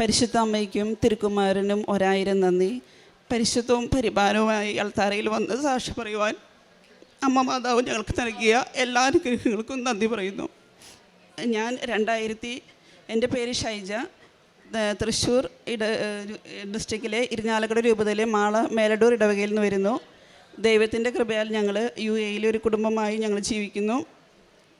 പരിശുദ്ധ അമ്മയ്ക്കും തിരുക്കുമാരനും ഒരായിരം നന്ദി. പരിശുദ്ധവും പരിപാലവുമായി അൾത്താരയിൽ വന്ന് സാക്ഷി പറയുവാൻ അമ്മ മാതാവ് ഞങ്ങൾക്ക് നൽകിയ എല്ലാ അനുഗ്രഹങ്ങൾക്കും നന്ദി പറയുന്നു. ഞാൻ രണ്ടായിരത്തി എന്റെ പേര് ഷൈജ. തൃശ്ശൂർ ഇട ഡിസ്ട്രിക്റ്റിലെ ഇരിഞ്ഞാലക്കുട രൂപതയിലെ മാള മേലടൂർ ഇടവകയിൽ നിന്ന് വരുന്നു. ദൈവത്തിന്റെ കൃപയാൽ ഞങ്ങൾ യു എയിലെ ഒരു കുടുംബമായി ഞങ്ങൾ ജീവിക്കുന്നു.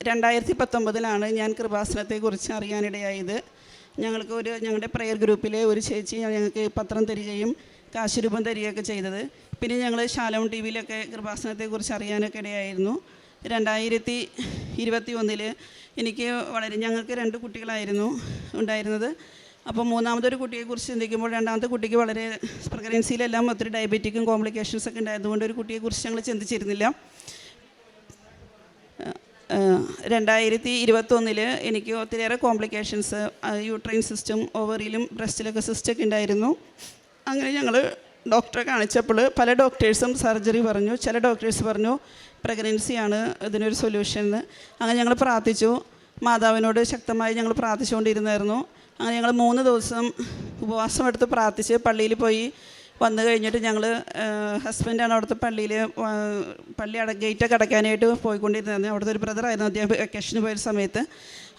രണ്ടായിരത്തി പത്തൊമ്പതിലാണ് ഞാൻ കൃപാസനത്തെക്കുറിച്ച് അറിയാനിടയായത്. ഞങ്ങൾക്ക് ഒരു ഞങ്ങളുടെ പ്രെയർ ഗ്രൂപ്പിലെ ഒരു ചേച്ചി ഞങ്ങൾക്ക് പത്രം തരികയും കാശുരൂപം തരികയൊക്കെ ചെയ്തത്. പിന്നെ ഞങ്ങൾ ശാലോം ടി വിയിലൊക്കെ കൃപാസനത്തെക്കുറിച്ച് അറിയാനൊക്കെ ഇടയായിരുന്നു. രണ്ടായിരത്തി ഇരുപത്തി ഒന്നിൽ എനിക്ക് വളരെ ഞങ്ങൾക്ക് രണ്ട് കുട്ടികളായിരുന്നു ഉണ്ടായിരുന്നത്. അപ്പോൾ മൂന്നാമതൊരു കുട്ടിയെക്കുറിച്ച് ചിന്തിക്കുമ്പോൾ രണ്ടാമത്തെ കുട്ടിക്ക് വളരെ പ്രഗ്നൻസിയിലെല്ലാം ഒത്തിരി ഡയബറ്റിക്കും കോംപ്ലിക്കേഷൻസൊക്കെ ഉണ്ടായതുകൊണ്ട് ഒരു കുട്ടിയെക്കുറിച്ച് ഞങ്ങൾ ചിന്തിച്ചിരുന്നില്ല. രണ്ടായിരത്തി ഇരുപത്തൊന്നിൽ എനിക്ക് ഒത്തിരിയേറെ കോംപ്ലിക്കേഷൻസ് യൂട്രൈൻ സിസ്റ്റം ഓവറിയിലും ബ്രസ്റ്റിലൊക്കെ സിസ്റ്റൊക്കെ ഉണ്ടായിരുന്നു. അങ്ങനെ ഞങ്ങൾ ഡോക്ടറെ കാണിച്ചപ്പോൾ പല ഡോക്ടേഴ്സും സർജറി പറഞ്ഞു ചില ഡോക്ടേഴ്സ് പറഞ്ഞു പ്രഗ്നൻസിയാണ് ഇതിനൊരു സൊല്യൂഷൻ എന്ന് അങ്ങനെ ഞങ്ങൾ പ്രാർത്ഥിച്ചു. മാതാവിനോട് ശക്തമായി ഞങ്ങൾ പ്രാർത്ഥിച്ചുകൊണ്ടിരുന്നായിരുന്നു. അങ്ങനെ ഞങ്ങൾ മൂന്ന് ദിവസം ഉപവാസം എടുത്ത് പ്രാർത്ഥിച്ച് പള്ളിയിൽ പോയി. വന്നു കഴിഞ്ഞിട്ട് ഞങ്ങൾ ഹസ്ബൻഡാണ് അവിടുത്തെ പള്ളിയിൽ പള്ളി അട ഗേറ്റൊക്കെ അടയ്ക്കാനായിട്ട് പോയിക്കൊണ്ടിരുന്നത്. അവിടുത്തെ ഒരു ബ്രദറായിരുന്നു അദ്ദേഹം വെക്കേഷന് പോയ സമയത്ത്.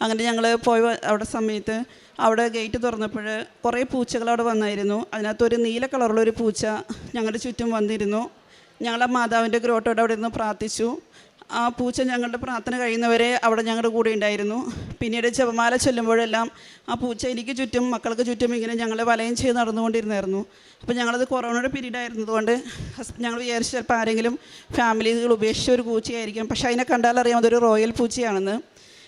അങ്ങനെ ഞങ്ങൾ പോയി അവിടെ സമയത്ത് അവിടെ ഗേറ്റ് തുറന്നപ്പോൾ കുറേ പൂച്ചകൾ അവിടെ വന്നായിരുന്നു. അതിനകത്ത് ഒരു നീല കളറുള്ള ഒരു പൂച്ച ഞങ്ങളുടെ ചുറ്റും വന്നിരുന്നു. ഞങ്ങൾ ആ മാതാവിന്റെ ഗ്രോട്ടോടെ അവിടെ നിന്ന് പ്രാർത്ഥിച്ചു. ആ പൂച്ച ഞങ്ങളുടെ പ്രാർത്ഥന കഴിയുന്നവരെ അവിടെ ഞങ്ങളുടെ കൂടെ ഉണ്ടായിരുന്നു. പിന്നീട് ജപമാല ചൊല്ലുമ്പോഴെല്ലാം ആ പൂച്ച എനിക്ക് ചുറ്റും മക്കൾക്ക് ചുറ്റും ഇങ്ങനെ ഞങ്ങളെ വലയം ചെയ്ത് നടന്നുകൊണ്ടിരുന്നായിരുന്നു. അപ്പോൾ ഞങ്ങളത് കൊറോണയുടെ പീരീഡ് ആയിരുന്നതുകൊണ്ട് ഞങ്ങൾ വിചാരിച്ചു ചിലപ്പോൾ ആരെങ്കിലും ഫാമിലികൾ ഉപേക്ഷിച്ച ഒരു പൂച്ചയായിരിക്കും. പക്ഷേ അതിനെ കണ്ടാൽ അറിയാം അതൊരു റോയൽ പൂച്ചയാണെന്ന്.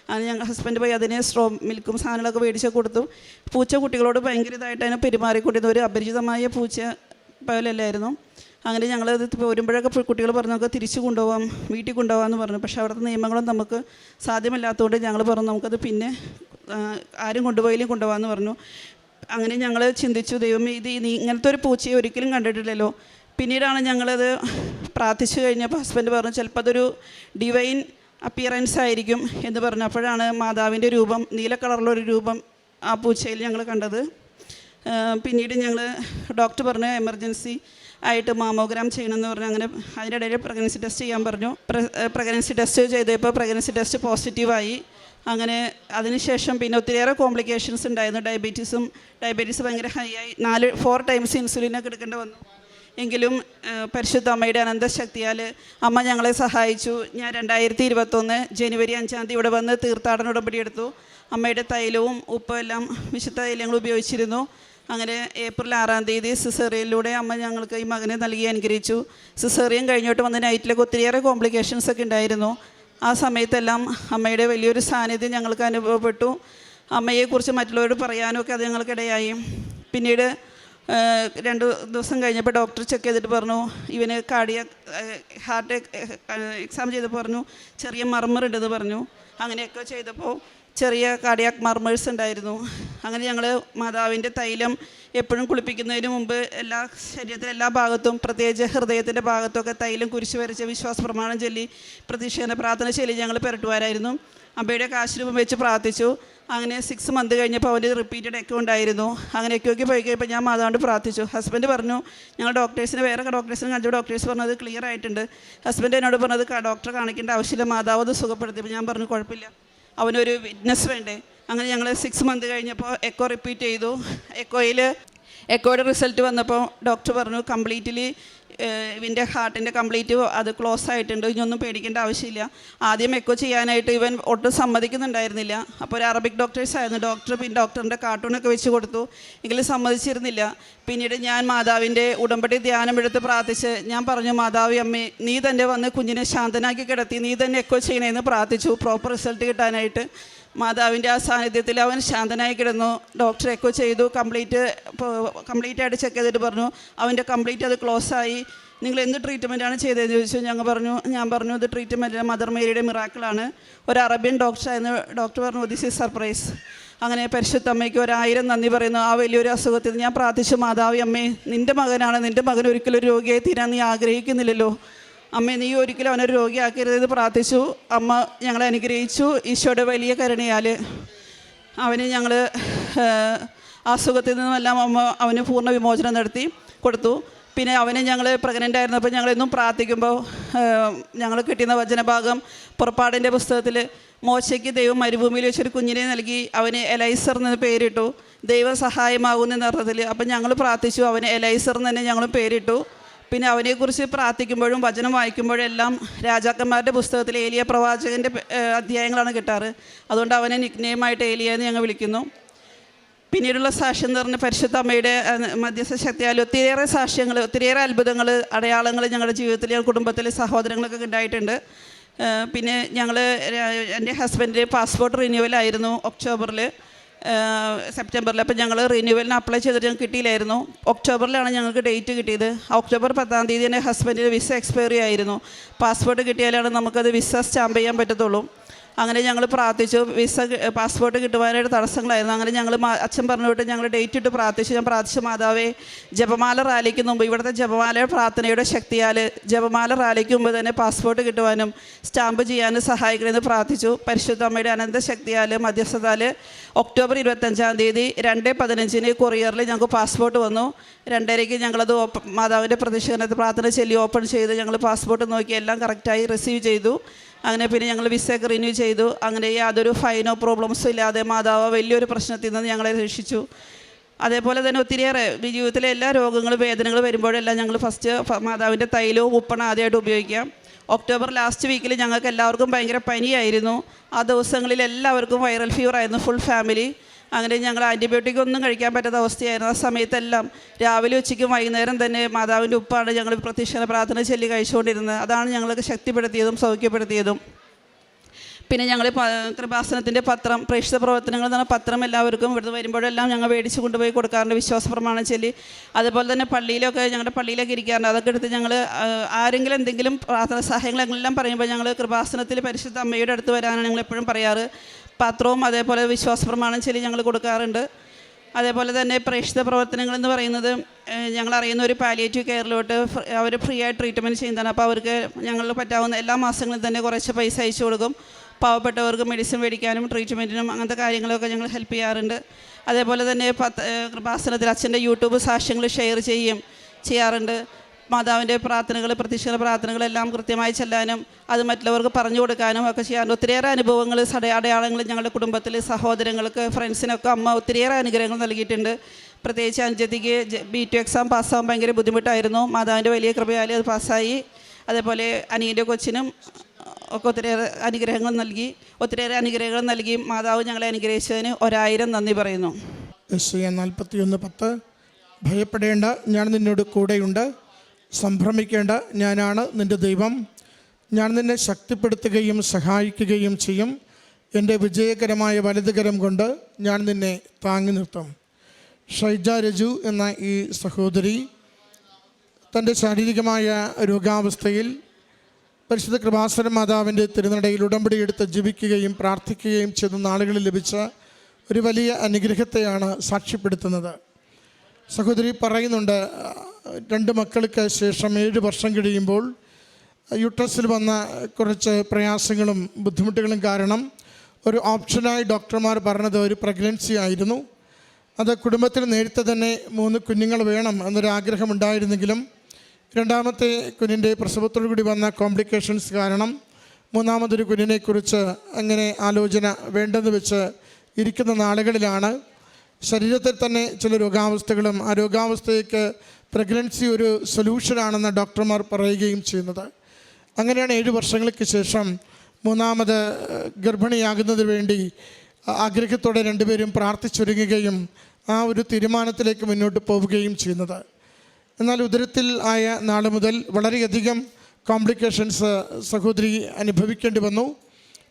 അത് ഞങ്ങൾ ഹസ്ബൻഡ് പോയി അതിനെ സ്ട്രോ മിൽക്കും സാധനങ്ങളൊക്കെ മേടിച്ച് കൊടുത്തു. പൂച്ച കുട്ടികളോട് ഭയങ്കര ഇതായിട്ട് അതിനെ പെരുമാറിക്കൊണ്ടിരുന്ന ഒരു അപരിചിതമായ പൂച്ച പോലെയല്ലായിരുന്നു. അങ്ങനെ ഞങ്ങൾ അത് പോരുമ്പോഴൊക്കെ കുട്ടികൾ പറഞ്ഞു നമുക്ക് തിരിച്ചു കൊണ്ടുപോകാം വീട്ടിൽ കൊണ്ടുപോകാമെന്ന് പറഞ്ഞു. പക്ഷേ അവിടുത്തെ നിയമങ്ങളും നമുക്ക് സാധ്യമല്ലാത്തതുകൊണ്ട് ഞങ്ങൾ പറഞ്ഞു നമുക്കത് പിന്നെ ആരും കൊണ്ടുപോയാലും കൊണ്ടുപോകാമെന്ന് പറഞ്ഞു. അങ്ങനെ ഞങ്ങൾ ചിന്തിച്ചു ദൈവമേ ഇത് ഇങ്ങനത്തെ ഒരു പൂച്ചയെ ഒരിക്കലും കണ്ടിട്ടില്ലല്ലോ. പിന്നീടാണ് ഞങ്ങളത് പ്രാർത്ഥിച്ചു കഴിഞ്ഞപ്പോൾ ഹസ്ബൻഡ് പറഞ്ഞു ചിലപ്പോൾ അതൊരു ഡിവൈൻ അപ്പിയറൻസ് ആയിരിക്കും എന്ന് പറഞ്ഞു. അപ്പോഴാണ് മാതാവിന്റെ രൂപം നീല കളറിലൊരു രൂപം ആ പൂച്ചയിൽ ഞങ്ങൾ കണ്ടത്. പിന്നീട് ഞങ്ങൾ ഡോക്ടർ പറഞ്ഞു എമർജൻസി ആയിട്ട് മാമോഗ്രാം ചെയ്യണമെന്ന് പറഞ്ഞു അങ്ങനെ അതിന്റെ ഇടയിൽ പ്രഗ്നൻസി ടെസ്റ്റ് ചെയ്യാൻ പറഞ്ഞു. പ്രഗ്നൻസി ടെസ്റ്റ് ചെയ്തപ്പോൾ പ്രഗ്നൻസി ടെസ്റ്റ് പോസിറ്റീവായി അങ്ങനെ അതിനുശേഷം പിന്നെ ഒത്തിരിയേറെ കോംപ്ലിക്കേഷൻസ് ഉണ്ടായിരുന്നു. ഡയബറ്റീസും ഡയബറ്റീസ് ഭയങ്കര ഹൈ ആയി. നാല് ഫോർ ടൈംസ് ഇൻസുലിനൊക്കെ എടുക്കേണ്ടി വന്നു. എങ്കിലും പരിശുദ്ധ അമ്മയുടെ അനന്തശക്തിയാൽ അമ്മ ഞങ്ങളെ സഹായിച്ചു. ഞാൻ രണ്ടായിരത്തി ഇരുപത്തൊന്ന് ജനുവരി അഞ്ചാം തീയതി ഇവിടെ വന്ന് തീർത്ഥാടന ഉടമ്പടി എടുത്തു. അമ്മയുടെ തൈലവും ഉപ്പും എല്ലാം വിശുദ്ധ തൈലങ്ങൾ ഉപയോഗിച്ചിരുന്നു. അങ്ങനെ ഏപ്രിൽ ആറാം തീയതി സിസേറിയനിലൂടെ അമ്മ ഞങ്ങൾക്ക് ഈ മകനെ നൽകി അനുഗ്രഹിച്ചു. സിസേറിയൻ കഴിഞ്ഞോട്ട് വന്ന് നൈറ്റിലൊക്കെ ഒത്തിരിയേറെ കോംപ്ലിക്കേഷൻസ് ഒക്കെ ഉണ്ടായിരുന്നു. ആ സമയത്തെല്ലാം അമ്മയുടെ വലിയൊരു സാന്നിധ്യം ഞങ്ങൾക്ക് അനുഭവപ്പെട്ടു. അമ്മയെക്കുറിച്ച് മറ്റുള്ളവരോട് പറയാനൊക്കെ അത് ഞങ്ങൾക്കിടയായി. പിന്നീട് രണ്ട് ദിവസം കഴിഞ്ഞപ്പോൾ ഡോക്ടർ ചെക്ക് ചെയ്തിട്ട് പറഞ്ഞു ഇവന് കാർഡിയ ഹാർട്ട് എക്സാം ചെയ്തപ്പോൾ പറഞ്ഞു ചെറിയ മർമർ ഉണ്ടെന്ന് പറഞ്ഞു. അങ്ങനെയൊക്കെ ചെയ്തപ്പോൾ ചെറിയ കാർഡിയാക് മർമേഴ്സ് ഉണ്ടായിരുന്നു. അങ്ങനെ ഞങ്ങൾ മാതാവിന്റെ തൈലം എപ്പോഴും കുളിപ്പിക്കുന്നതിന് മുമ്പ് എല്ലാ ശരീരത്തിലെ എല്ലാ ഭാഗത്തും പ്രത്യേകിച്ച് ഹൃദയത്തിന്റെ ഭാഗത്തൊക്കെ തൈലം കുരിശ് വരച്ച് വിശ്വാസ പ്രമാണം ചൊല്ലി പ്രതീക്ഷേന പ്രാർത്ഥന ചൊല്ലി ഞങ്ങൾ പെരട്ടുവാരായിരുന്നു. അമ്മയുടെ കാശുരൂപം വെച്ച് പ്രാർത്ഥിച്ചു. അങ്ങനെ സിക്സ് മന്ത് കഴിഞ്ഞപ്പോൾ അവന്റെ റിപ്പീറ്റഡ് എക്കോ ഉണ്ടായിരുന്നു. അങ്ങനെ ഒക്കെ പോയി കഴിഞ്ഞപ്പോൾ ഞാൻ മാതാവിന്റെ പ്രാർത്ഥിച്ചു. ഹസ്ബൻഡ് പറഞ്ഞു ഞങ്ങൾ ഡോക്ടേഴ്സിന് വേറെ ഡോക്ടേഴ്സിന് കണ്ടു ഡോക്ടേഴ്സ് പറഞ്ഞത് ക്ലിയർ ആയിട്ടുണ്ട്. ഹസ്ബൻഡ് എന്നോട് പറഞ്ഞത് ഡോക്ടറെ കാണിക്കേണ്ട ആവശ്യമില്ല. മാതാവ് അത് സുഖപ്പെടുത്തിയപ്പോൾ ഞാൻ പറഞ്ഞു കുഴപ്പമില്ല. അവനൊരു വിറ്റ്നസ് വേണ്ടേ? അങ്ങനെ ഞങ്ങൾ സിക്സ് മന്ത് കഴിഞ്ഞപ്പോൾ എക്കോ റിപ്പീറ്റ് ചെയ്തു. എക്കോയിൽ എക്കോയുടെ റിസൾട്ട് വന്നപ്പോൾ ഡോക്ടർ പറഞ്ഞു കംപ്ലീറ്റ്ലി ഇവന്റെ ഹാർട്ടിന്റെ കംപ്ലീറ്റ് അത് ക്ലോസ് ആയിട്ടുണ്ട്. ഇനിയൊന്നും പേടിക്കേണ്ട ആവശ്യമില്ല. ആദ്യം എക്കോ ചെയ്യാനായിട്ട് ഇവൻ ഒട്ടും സമ്മതിക്കുന്നുണ്ടായിരുന്നില്ല. അപ്പോൾ ഒരു അറബിക് ഡോക്ടേഴ്സ് ആയിരുന്നു. ഡോക്ടർ പിന്നെ ഡോക്ടറിന്റെ കാർട്ടൂണൊക്കെ വെച്ച് കൊടുത്തു. എങ്കിലും സമ്മതിച്ചിരുന്നില്ല. പിന്നീട് ഞാൻ മാതാവിന്റെ ഉടമ്പടി ധ്യാനം എടുത്ത് പ്രാർത്ഥിച്ച് ഞാൻ പറഞ്ഞു മാതാവി അമ്മേ നീ തന്നെ വന്ന് കുഞ്ഞിനെ ശാന്തനാക്കി കിടത്തി നീ തന്നെ എക്കോ ചെയ്യണമെന്ന് പ്രാർത്ഥിച്ചു. പ്രോപ്പർ റിസൾട്ട് കിട്ടാനായിട്ട്. മാതാവിന്റെ ആ സാന്നിധ്യത്തിൽ അവൻ ശാന്തനായി കിടന്നു. ഡോക്ടർ എക്കോ ചെയ്തു. കംപ്ലീറ്റ് കംപ്ലീറ്റ് ആയിട്ട് ചെക്ക് ചെയ്തിട്ട് പറഞ്ഞു. അവന്റെ കംപ്ലീറ്റ് അത് ക്ലോസ് ആയി. നിങ്ങൾ എന്ത് ട്രീറ്റ്മെന്റാണ് ചെയ്തതെന്ന് ചോദിച്ചു. ഞങ്ങൾ പറഞ്ഞു ഞാൻ പറഞ്ഞു ഇത് ട്രീറ്റ്മെന്റ് മദർ മേരിയുടെ മിറാക്കിളാണ് ഒരു അറബിയൻ ഡോക്ടറായിരുന്നു ഡോക്ടർ പറഞ്ഞു ദിസ് ഈസ് സർപ്രൈസ് അങ്ങനെ പരിശുദ്ധ അമ്മയ്ക്ക് ഒരായിരം നന്ദി പറയുന്നു. ആ വലിയൊരു അസുഖത്തിൽ ഞാൻ പ്രാർത്ഥിച്ചു മാതാവി അമ്മേ നിന്റെ മകനാണ്. നിന്റെ മകൻ ഒരിക്കലും ഒരു രോഗിയായി തീരാൻ നീ ആഗ്രഹിക്കുന്നില്ലല്ലോ. അമ്മ നീ ഒരിക്കലും അവനൊരു രോഗിയാക്കരുതെന്ന് പ്രാർത്ഥിച്ചു. അമ്മ ഞങ്ങളെ അനുഗ്രഹിച്ചു. ഈശോയുടെ വലിയ കരുണയാൽ അവന് ഞങ്ങൾ അസുഖത്തിൽ നിന്നുമെല്ലാം അമ്മ അവന് പൂർണ വിമോചനം നടത്തി കൊടുത്തു. പിന്നെ അവനെ ഞങ്ങൾ പ്രഗ്നന്റ് ആയിരുന്നപ്പോൾ ഞങ്ങളെന്നും പ്രാർത്ഥിക്കുമ്പോൾ ഞങ്ങൾ കിട്ടുന്ന വചനഭാഗം പുറപ്പാടിന്റെ പുസ്തകത്തിൽ മോശയ്ക്ക് ദൈവം മരുഭൂമിയിൽ വെച്ചൊരു കുഞ്ഞിനെ നൽകി അവന് എലൈസർ എന്ന് പേരിട്ടു. ദൈവ സഹായമാകുന്ന അർത്ഥത്തിൽ അപ്പം ഞങ്ങൾ പ്രാർത്ഥിച്ചു അവന് എലൈസർ എന്ന് തന്നെ ഞങ്ങൾ പേരിട്ടു. പിന്നെ അവനെക്കുറിച്ച് പ്രാർത്ഥിക്കുമ്പോഴും വചനം വായിക്കുമ്പോഴും എല്ലാം രാജാക്കന്മാരുടെ പുസ്തകത്തിൽ ഏലിയ പ്രവാചകന്റെ അധ്യായങ്ങളാണ് കിട്ടാറ്. അതുകൊണ്ട് അവനെ നിക്നെയിമായിട്ട് ഏലിയ എന്ന് ഞങ്ങൾ വിളിക്കുന്നു. പിന്നീടുള്ള സാക്ഷ്യം എന്ന് പറഞ്ഞ പരിശുദ്ധ അമ്മയുടെ മധ്യസ്ഥ ശക്തിയാൽ ഒത്തിരിയേറെ സാക്ഷ്യങ്ങൾ ഒത്തിരിയേറെ അത്ഭുതങ്ങൾ അടയാളങ്ങൾ ഞങ്ങളുടെ ജീവിതത്തിൽ കുടുംബത്തിൽ സഹോദരങ്ങളൊക്കെ ഉണ്ടായിട്ടുണ്ട്. പിന്നെ ഞങ്ങൾ എന്റെ ഹസ്ബൻഡിന്റെ പാസ്പോർട്ട് റിന്യൂവൽ ആയിരുന്നു ഒക്ടോബറിൽ സെപ്റ്റംബറിൽ അപ്പം ഞങ്ങൾ റിന്യൂവലിന് അപ്ലൈ ചെയ്തിട്ട് ഞങ്ങൾക്ക് കിട്ടിയില്ലായിരുന്നു. ഒക്ടോബറിലാണ് ഞങ്ങൾക്ക് ഡേറ്റ് കിട്ടിയത്. ഒക്ടോബർ പത്താം തീയതി എന്റെ ഹസ്ബൻഡിന് വിസ എക്സ്പയറി ആയിരുന്നു. പാസ്പോർട്ട് കിട്ടിയാലാണ് നമുക്കത് വിസ സ്റ്റാമ്പ് ചെയ്യാൻ പറ്റത്തുള്ളൂ. അങ്ങനെ ഞങ്ങൾ പ്രാർത്ഥിച്ചു. വിസ പാസ്പോർട്ട് കിട്ടുവാനായിട്ട് തടസ്സങ്ങളായിരുന്നു. അങ്ങനെ ഞങ്ങൾ അച്ഛൻ പറഞ്ഞു വിട്ട് ഞങ്ങൾ ഡേറ്റ് ഇട്ട് പ്രാർത്ഥിച്ചു. ഞാൻ പ്രാർത്ഥിച്ച മാതാവേ ജപമാല റാലിക്ക് മുമ്പ് ഇവിടുത്തെ ജപമാല പ്രാർത്ഥനയുടെ ശക്തിയാൽ ജപമാല റാലിക്ക് മുമ്പ് തന്നെ പാസ്പോർട്ട് കിട്ടുവാനും സ്റ്റാമ്പ് ചെയ്യാനും സഹായിക്കണമെന്ന് പ്രാർത്ഥിച്ചു. പരിശുദ്ധ അമ്മയുടെ അനന്ത ശക്തിയാൽ മധ്യസ്ഥതാൽ ഒക്ടോബർ ഇരുപത്തഞ്ചാം തീയതി രണ്ട് പതിനഞ്ചിന് കൊറിയറിൽ ഞങ്ങൾക്ക് പാസ്പോർട്ട് വന്നു. രണ്ടരയ്ക്ക് ഞങ്ങളത് ഓപ്പൺ മാതാവിന്റെ പ്രതിഷേധത്തിൽ പ്രാർത്ഥന ചൊല്ലി ഓപ്പൺ ചെയ്ത് ഞങ്ങൾ പാസ്പോർട്ട് നോക്കി എല്ലാം കറക്റ്റായി റിസീവ് ചെയ്തു. അങ്ങനെ പിന്നെ ഞങ്ങൾ വിസയൊക്കെ റിന്യൂ ചെയ്തു. അങ്ങനെ യാതൊരു ഫൈനോ പ്രോബ്ലംസും ഇല്ലാതെ മാതാവ് വലിയൊരു പ്രശ്നത്തിൽ നിന്ന് ഞങ്ങളെ രക്ഷിച്ചു. അതേപോലെ തന്നെ ഒത്തിരിയേറെ ജീവിതത്തിലെ എല്ലാ രോഗങ്ങളും വേദനകളും വരുമ്പോഴെല്ലാം ഞങ്ങൾ ഫസ്റ്റ് മാതാവിന്റെ തൈലവും ഉപ്പണം ആദ്യമായിട്ട് ഉപയോഗിക്കാം. ഒക്ടോബർ ലാസ്റ്റ് വീക്കിൽ ഞങ്ങൾക്ക് എല്ലാവർക്കും ഭയങ്കര പനിയായിരുന്നു. ആ ദിവസങ്ങളിൽ എല്ലാവർക്കും വൈറൽ ഫീവർ ആയിരുന്നു ഫുൾ ഫാമിലി അങ്ങനെ ഞങ്ങൾ ആന്റിബയോട്ടിക് ഒന്നും കഴിക്കാൻ പറ്റാത്ത അവസ്ഥയായിരുന്നു. ആ സമയത്തെല്ലാം രാവിലെ ഉച്ചയ്ക്കും വൈകുന്നേരം തന്നെ മാതാവിന്റെ ഉപ്പാണ് ഞങ്ങൾ പ്രത്യക്ഷ പ്രാർത്ഥന ചൊല്ലി കഴിച്ചുകൊണ്ടിരുന്നത്. അതാണ് ഞങ്ങൾക്ക് ശക്തിപ്പെടുത്തിയതും സൗഖ്യപ്പെടുത്തിയതും. പിന്നെ ഞങ്ങൾ കൃപാസനത്തിന്റെ പത്രം പ്രേക്ഷിത പ്രവർത്തനങ്ങൾ എന്ന് പത്രം എല്ലാവർക്കും ഇവിടുന്ന് വരുമ്പോഴെല്ലാം ഞങ്ങൾ മേടിച്ച് കൊണ്ടുപോയി കൊടുക്കാറുണ്ട് വിശ്വാസ പ്രമാണം ചൊല്ലി. അതുപോലെ തന്നെ പള്ളിയിലൊക്കെ ഞങ്ങളുടെ പള്ളിയിലൊക്കെ ഇരിക്കാറുണ്ട്. അതൊക്കെ എടുത്ത് ഞങ്ങൾ ആരെങ്കിലും എന്തെങ്കിലും പ്രാർത്ഥന സഹായങ്ങളെല്ലാം പറയുമ്പോൾ ഞങ്ങൾ കൃപാസനത്തിൽ പരിശുദ്ധ അമ്മയുടെ അടുത്ത് വരാനാണ് ഞങ്ങൾ എപ്പോഴും പറയാറ്. പത്രവും അതേപോലെ വിശ്വാസ പ്രമാണം ചൊല്ലി ഞങ്ങൾ കൊടുക്കാറുണ്ട്. അതേപോലെ തന്നെ പ്രേക്ഷിത പ്രവർത്തനങ്ങൾ എന്ന് പറയുന്നത് ഞങ്ങൾ അറിയുന്ന ഒരു പാലിയേറ്റീവ് കെയറിലോട്ട് അവർ ഫ്രീ ആയി ട്രീറ്റ്മെന്റ് ചെയ്യുന്നതാണ്. അപ്പോൾ അവർക്ക് ഞങ്ങൾ പറ്റാവുന്ന എല്ലാ മാസങ്ങളിലും തന്നെ കുറച്ച് പൈസ അയച്ചു കൊടുക്കും. പാവപ്പെട്ടവർക്ക് മെഡിസിൻ മേടിക്കാനും ട്രീറ്റ്മെന്റിനും അങ്ങനത്തെ കാര്യങ്ങളൊക്കെ ഞങ്ങൾ ഹെൽപ്പ് ചെയ്യാറുണ്ട്. അതേപോലെ തന്നെ പത്ത് കൃപാസനത്തിൽ അച്ഛന്റെ യൂട്യൂബ് സാക്ഷ്യങ്ങൾ ഷെയർ ചെയ്യും ചെയ്യാറുണ്ട്. മാതാവിന്റെ പ്രാർത്ഥനകൾ പ്രത്യക്ഷ പ്രാർത്ഥനകളെല്ലാം കൃത്യമായി ചെല്ലാനും അത് മറ്റുള്ളവർക്ക് പറഞ്ഞു കൊടുക്കാനും ഒക്കെ ചെയ്യാൻ ഒത്തിരിയേറെ അനുഭവങ്ങൾ അടയാളങ്ങൾ ഞങ്ങളുടെ കുടുംബത്തിൽ സഹോദരങ്ങൾക്ക് ഫ്രണ്ട്സിനൊക്കെ അമ്മ ഒത്തിരിയേറെ അനുഗ്രഹങ്ങൾ നൽകിയിട്ടുണ്ട്. പ്രത്യേകിച്ച് അനുജത്തിക്ക് ബി ടു എക്സാം പാസ്സാകാൻ ഭയങ്കര ബുദ്ധിമുട്ടായിരുന്നു. മാതാവിന്റെ വലിയ കൃപയാൽ അത് പാസ്സായി. അതേപോലെ അനിയന്റെ കൊച്ചിനും ഒക്കെ ഒത്തിരിയേറെ അനുഗ്രഹങ്ങൾ നൽകി. ഒത്തിരിയേറെ അനുഗ്രഹങ്ങൾ നൽകി. മാതാവ് ഞങ്ങളെ അനുഗ്രഹിച്ചതിന് ഒരായിരം നന്ദി പറയുന്നു. നാൽപ്പത്തി ഒന്ന് പത്ത്. ഭയപ്പെടേണ്ട ഞാൻ നിന്നോട് കൂടെയുണ്ട്. സംഭ്രമിക്കേണ്ട ഞാനാണ് നിന്റെ ദൈവം. ഞാൻ നിന്നെ ശക്തിപ്പെടുത്തുകയും സഹായിക്കുകയും ചെയ്യും. എന്റെ വിജയകരമായ വലതുകരം കൊണ്ട് ഞാൻ നിന്നെ താങ്ങി നിർത്തും. ഷൈജ രജു എന്ന ഈ സഹോദരി തന്റെ ശാരീരികമായ രോഗാവസ്ഥയിൽ പരിശുദ്ധ കൃപാസന മാതാവിന്റെ തിരുനടയിൽ ഉടമ്പടി എടുത്ത് ജീവിക്കുകയും പ്രാർത്ഥിക്കുകയും ചെയ്ത നാളുകളിൽ ലഭിച്ച ഒരു വലിയ അനുഗ്രഹത്തെയാണ് സാക്ഷ്യപ്പെടുത്തുന്നത്. സഹോദരി പറയുന്നുണ്ട് രണ്ട് മക്കൾക്ക് ശേഷം ഏഴ് വർഷം കഴിയുമ്പോൾ യുട്രസിൽ വന്ന കുറച്ച് പ്രയാസങ്ങളും ബുദ്ധിമുട്ടുകളും കാരണം ഒരു ഓപ്ഷനായി ഡോക്ടർമാർ പറഞ്ഞത് ഒരു പ്രഗ്നൻസി ആയിരുന്നു. അത് കുടുംബത്തിൽ നേരത്തെ തന്നെ മൂന്ന് കുഞ്ഞുങ്ങൾ വേണം എന്നൊരാഗ്രഹം ഉണ്ടായിരുന്നെങ്കിലും രണ്ടാമത്തെ കുഞ്ഞിന്റെ പ്രസവത്തോടു കൂടി വന്ന കോംപ്ലിക്കേഷൻസ് കാരണം മൂന്നാമതൊരു കുഞ്ഞിനെക്കുറിച്ച് അങ്ങനെ ആലോചന വേണ്ടെന്ന് വെച്ച് ഇരിക്കുന്ന നാളുകളിലാണ് ശരീരത്തിൽ തന്നെ ചില രോഗാവസ്ഥകളും ആ രോഗാവസ്ഥയ്ക്ക് പ്രഗ്നൻസി ഒരു സൊല്യൂഷനാണെന്ന് ഡോക്ടർമാർ പറയുകയും ചെയ്യുന്നത്. അങ്ങനെയാണ് ഏഴ് വർഷങ്ങൾക്ക് ശേഷം മൂന്നാമത് ഗർഭിണിയാകുന്നതിന് വേണ്ടി ആഗ്രഹത്തോടെ രണ്ടുപേരും പ്രാർത്ഥിച്ചൊരുങ്ങുകയും ആ ഒരു തീരുമാനത്തിലേക്ക് മുന്നോട്ട് പോവുകയും ചെയ്യുന്നത്. എന്നാൽ ഉദരത്തിൽ ആയ നാൾ മുതൽ വളരെയധികം കോംപ്ലിക്കേഷൻസ് സഹോദരി അനുഭവിക്കേണ്ടി വന്നു.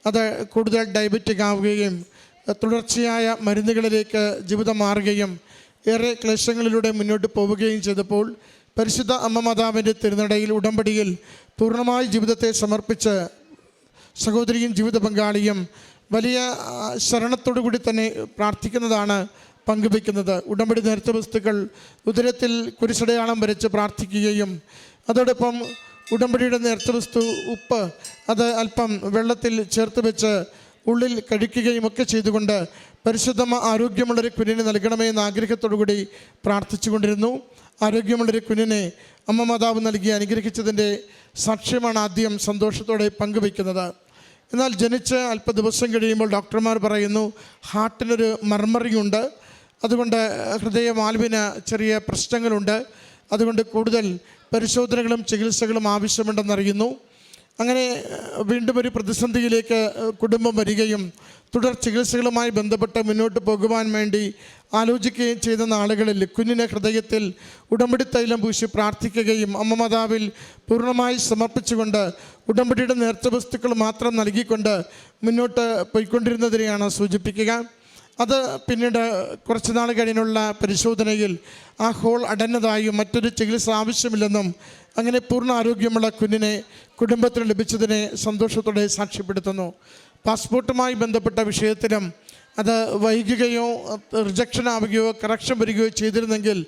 അത് കൂടുതൽ ഡയബറ്റിക് ആവുകയും തുടർച്ചയായ മരുന്നുകളിലേക്ക് ജീവിതം മാറുകയും ഏറെ ക്ലേശങ്ങളിലൂടെ മുന്നോട്ട് പോവുകയും ചെയ്തപ്പോൾ പരിശുദ്ധ അമ്മ മാതാവിന്റെ തിരുനടയിൽ ഉടമ്പടിയിൽ പൂർണമായി ജീവിതത്തെ സമർപ്പിച്ച് സഹോദരിയും ജീവിത പങ്കാളിയും വലിയ ശരണത്തോടു കൂടി തന്നെ പ്രാർത്ഥിക്കുന്നതാണ് പങ്കുവെക്കുന്നത് ഉടമ്പടി നേരത്തെ വസ്തുക്കൾ ഉദരത്തിൽ കുരിശടയാളം വരച്ച് പ്രാർത്ഥിക്കുകയും അതോടൊപ്പം ഉടമ്പടിയുടെ നേർച്ച വസ്തു ഉപ്പ് അത് അല്പം വെള്ളത്തിൽ ചേർത്ത് വെച്ച് ഉള്ളിൽ കഴിക്കുകയും ഒക്കെ ചെയ്തുകൊണ്ട് പരിശുദ്ധമ ആരോഗ്യമുള്ളൊരു കുഞ്ഞിനെ നൽകണമേ എന്ന ആഗ്രഹത്തോടുകൂടി പ്രാർത്ഥിച്ചുകൊണ്ടിരുന്നു. ആരോഗ്യമുള്ളൊരു കുഞ്ഞിനെ അമ്മ മാതാവ് നൽകി അനുഗ്രഹിച്ചതിന്റെ സാക്ഷ്യമാണ് ആദ്യം സന്തോഷത്തോടെ പങ്കുവയ്ക്കുന്നത്. എന്നാൽ ജനിച്ച് അല്പ ദിവസം കഴിയുമ്പോൾ ഡോക്ടർമാർ പറയുന്നു ഹാർട്ടിനൊരു മർമറിയുണ്ട്. അതുകൊണ്ട് ഹൃദയവാൽവിന് ചെറിയ പ്രശ്നങ്ങളുണ്ട്. അതുകൊണ്ട് കൂടുതൽ പരിശോധനകളും ചികിത്സകളും ആവശ്യമുണ്ടെന്നറിയുന്നു. അങ്ങനെ വീണ്ടും ഒരു പ്രതിസന്ധിയിലേക്ക് കുടുംബം വരികയും തുടർ ചികിത്സകളുമായി ബന്ധപ്പെട്ട് മുന്നോട്ട് പോകുവാൻ വേണ്ടി ആലോചിക്കുകയും ചെയ്ത നാളുകളിൽ കുഞ്ഞിനെ ഹൃദയത്തിൽ ഉടമ്പടി തൈലം പൂശി പ്രാർത്ഥിക്കുകയും അമ്മ മാതാവിൽ പൂർണമായി സമർപ്പിച്ചുകൊണ്ട് ഉടമ്പടിയുടെ നേർച്ച വസ്തുക്കൾ മാത്രം നൽകിക്കൊണ്ട് മുന്നോട്ട് പോയിക്കൊണ്ടിരുന്നതിനെയാണ് സൂചിപ്പിക്കുക. അത് പിന്നീട് കുറച്ച് നാൾ കഴിഞ്ഞുള്ള പരിശോധനയിൽ ആ ഹോൾ അടഞ്ഞതായും മറ്റൊരു ചികിത്സ ആവശ്യമില്ലെന്നും അങ്ങനെ പൂർണ ആരോഗ്യമുള്ള കുഞ്ഞിനെ കുടുംബത്തിന് ലഭിച്ചതിനെ സന്തോഷത്തോടെ സാക്ഷ്യപ്പെടുത്തുന്നു. പാസ്പോർട്ടുമായി ബന്ധപ്പെട്ട വിഷയത്തിലും അത് വൈകുകയോ റിജക്ഷൻ ആവുകയോ കറക്ഷൻ വരികയോ ചെയ്തിരുന്നെങ്കിൽ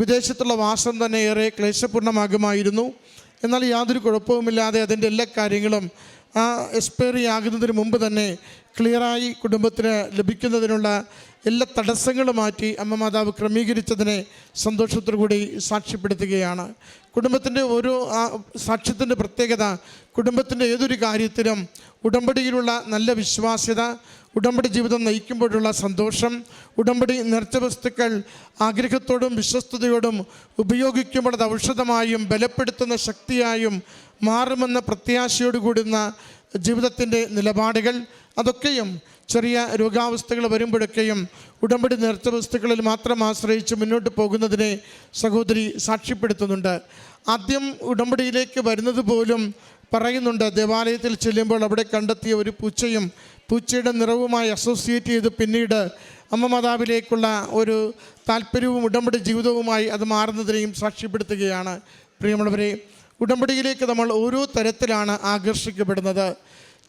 വിദേശത്തുള്ള വാസം തന്നെ ഏറെ ക്ലേശപൂർണമാകുമായിരുന്നു എന്നാൽ യാതൊരു കുഴപ്പവുമില്ലാതെ അതിന്റെ എല്ലാ കാര്യങ്ങളും ആ എക്സ്പയറി ആകുന്നതിന് മുമ്പ് തന്നെ ക്ലിയറായി കുടുംബത്തിന് ലഭിക്കുന്നതിനുള്ള എല്ലാ തടസ്സങ്ങളും മാറ്റി അമ്മ മാതാവ് ക്രമീകരിച്ചതിനെ സന്തോഷത്തോടു കൂടി സാക്ഷ്യപ്പെടുത്തുകയാണ്. കുടുംബത്തിന്റെ ഓരോ സാക്ഷ്യത്തിന്റെ പ്രത്യേകത കുടുംബത്തിന്റെ ഏതൊരു കാര്യത്തിലും ഉടമ്പടിയിലുള്ള നല്ല വിശ്വാസ്യത ഉടമ്പടി ജീവിതം നയിക്കുമ്പോഴുള്ള സന്തോഷം ഉടമ്പടി നേർച്ച വസ്തുക്കൾ ആഗ്രഹത്തോടും വിശ്വസ്തയോടും ഉപയോഗിക്കുമ്പോൾ അത് ഔഷധമായും ബലപ്പെടുത്തുന്ന ശക്തിയായും മാറുമെന്ന പ്രത്യാശയോട് കൂടുന്ന ജീവിതത്തിന്റെ നിലപാടുകൾ അതൊക്കെയും ചെറിയ രോഗാവസ്ഥകൾ വരുമ്പോഴൊക്കെയും ഉടമ്പടി നേർച്ച വസ്തുക്കളിൽ മാത്രം ആശ്രയിച്ച് മുന്നോട്ട് പോകുന്നതിനെ സഹോദരി സാക്ഷ്യപ്പെടുത്തുന്നുണ്ട്. ആദ്യം ഉടമ്പടിയിലേക്ക് വരുന്നത് പോലും പറയുന്നുണ്ട് ദേവാലയത്തിൽ ചെല്ലുമ്പോൾ അവിടെ കണ്ടെത്തിയ ഒരു പൂച്ചയും പൂച്ചയുടെ നിറവുമായി അസോസിയേറ്റ് ചെയ്ത് പിന്നീട് അമ്മ മാതാവിലേക്കുള്ള ഒരു താല്പര്യവും ഉടമ്പടി ജീവിതവുമായി അത് മാറുന്നതിനെയും സാക്ഷ്യപ്പെടുത്തുകയാണ്. പ്രിയമുള്ളവരെ ഉടമ്പടിയിലേക്ക് നമ്മൾ ഓരോ തരത്തിലാണ് ആകർഷിക്കപ്പെടുന്നത്.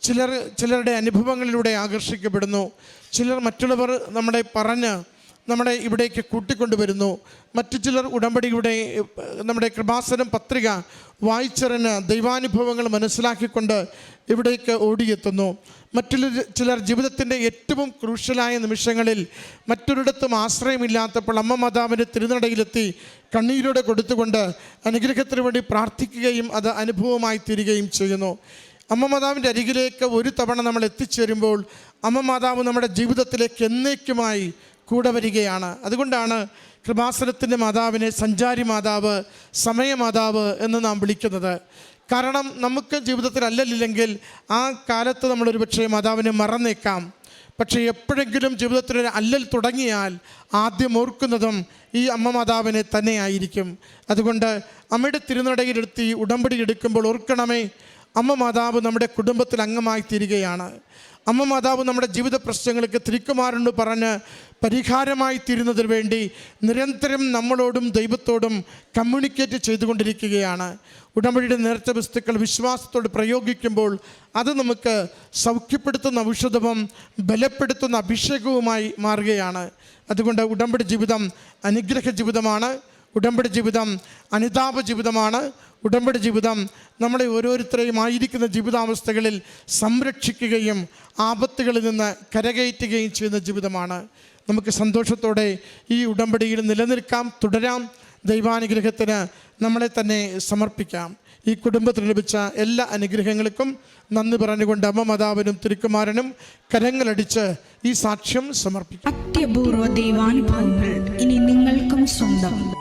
ചിലർ ചിലരുടെ അനുഭവങ്ങളിലൂടെ ആകർഷിക്കപ്പെടുന്നു. ചിലർ മറ്റുള്ളവർ നമ്മളെ പറഞ്ഞ് നമ്മളെ ഇവിടേക്ക് കൂട്ടിക്കൊണ്ടുവരുന്നു. മറ്റു ചിലർ ഉടമ്പടിയുടെ നമ്മുടെ കൃപാസനം പത്രിക വായിച്ചറിഞ്ഞ് ദൈവാനുഭവങ്ങൾ മനസ്സിലാക്കിക്കൊണ്ട് ഇവിടേക്ക് ഓടിയെത്തുന്നു. മറ്റു ചിലർ ജീവിതത്തിന്റെ ഏറ്റവും ക്രൂഷ്യലായ നിമിഷങ്ങളിൽ മറ്റൊരിടത്തും ആശ്രയമില്ലാത്തപ്പോൾ അമ്മ മാതാവിന്റെ തിരുനടയിലെത്തി കണ്ണീരോടെ കൊടുത്തുകൊണ്ട് അനുഗ്രഹത്തിന് വേണ്ടി പ്രാർത്ഥിക്കുകയും അത് അനുഭവമായി തീരുകയും ചെയ്യുന്നു. അമ്മ മാതാവിന്റെ അരികിലേക്ക് ഒരു തവണ നമ്മൾ എത്തിച്ചേരുമ്പോൾ അമ്മ മാതാവ് നമ്മുടെ ജീവിതത്തിലേക്ക് എന്നേക്കുമായി കൂടെ വരികയാണ്. അതുകൊണ്ടാണ് കൃപാസനത്തിന്റെ മാതാവിനെ സഞ്ചാരി മാതാവ് സമയമാതാവ് എന്ന് നാം വിളിക്കുന്നത്. കാരണം നമുക്ക് ജീവിതത്തിൽ അല്ലല്ലെങ്കിൽ ആ കാലത്ത് നമ്മളൊരു പക്ഷേ മാതാവിനെ മറന്നേക്കാം. പക്ഷേ എപ്പോഴെങ്കിലും ജീവിതത്തിലൊരു അല്ലൽ തുടങ്ങിയാൽ ആദ്യം ഓർക്കുന്നതും ഈ അമ്മ മാതാവിനെ തന്നെയായിരിക്കും. അതുകൊണ്ട് അമ്മയുടെ തിരുനടയിലെടുത്ത് ഉടമ്പടി എടുക്കുമ്പോൾ ഓർക്കണമേ അമ്മ മാതാവ് നമ്മുടെ കുടുംബത്തിൽ അംഗമായി തീരുകയാണ്. അമ്മ മാതാവ് നമ്മുടെ ജീവിത പ്രശ്നങ്ങൾക്ക് തിരിക്കുമാറുണ്ട് പറഞ്ഞ് പരിഹാരമായി തീരുന്നതിന് വേണ്ടി നിരന്തരം നമ്മളോടും ദൈവത്തോടും കമ്മ്യൂണിക്കേറ്റ് ചെയ്തുകൊണ്ടിരിക്കുകയാണ്. ഉടമ്പടിയുടെ നേർച്ച വസ്തുക്കൾ വിശ്വാസത്തോട് പ്രയോഗിക്കുമ്പോൾ അത് നമുക്ക് സൗഖ്യപ്പെടുത്തുന്ന ഔഷധവും ബലപ്പെടുത്തുന്ന അഭിഷേകവുമായി മാറുകയാണ്. അതുകൊണ്ട് ഉടമ്പടി ജീവിതം അനുഗ്രഹ ജീവിതമാണ്. ഉടമ്പടി ജീവിതം അനിതാപ ജീവിതമാണ്. ഉടമ്പടി ജീവിതം നമ്മളെ ഓരോരുത്തരെയും ആയിരിക്കുന്ന ജീവിതാവസ്ഥകളിൽ സംരക്ഷിക്കുകയും ആപത്തുകളിൽ നിന്ന് കരകയറ്റുകയും ചെയ്യുന്ന ജീവിതമാണ്. നമുക്ക് സന്തോഷത്തോടെ ഈ ഉടമ്പടിയിൽ നിലനിൽക്കാം തുടരാം. ദൈവാനുഗ്രഹത്തിന് നമ്മളെ തന്നെ സമർപ്പിക്കാം. ഈ കുടുംബത്തിന് ലഭിച്ച എല്ലാ അനുഗ്രഹങ്ങൾക്കും നന്ദി പറഞ്ഞുകൊണ്ട് അമ്മ മാതാവിനും തിരുക്കുമാരനും കരങ്ങളടിച്ച് ഈ സാക്ഷ്യം സമർപ്പിക്കും. അത്യപൂർവ ദൈവാനുഭവങ്ങൾ ഇനി നിങ്ങൾക്കും സ്വന്തം.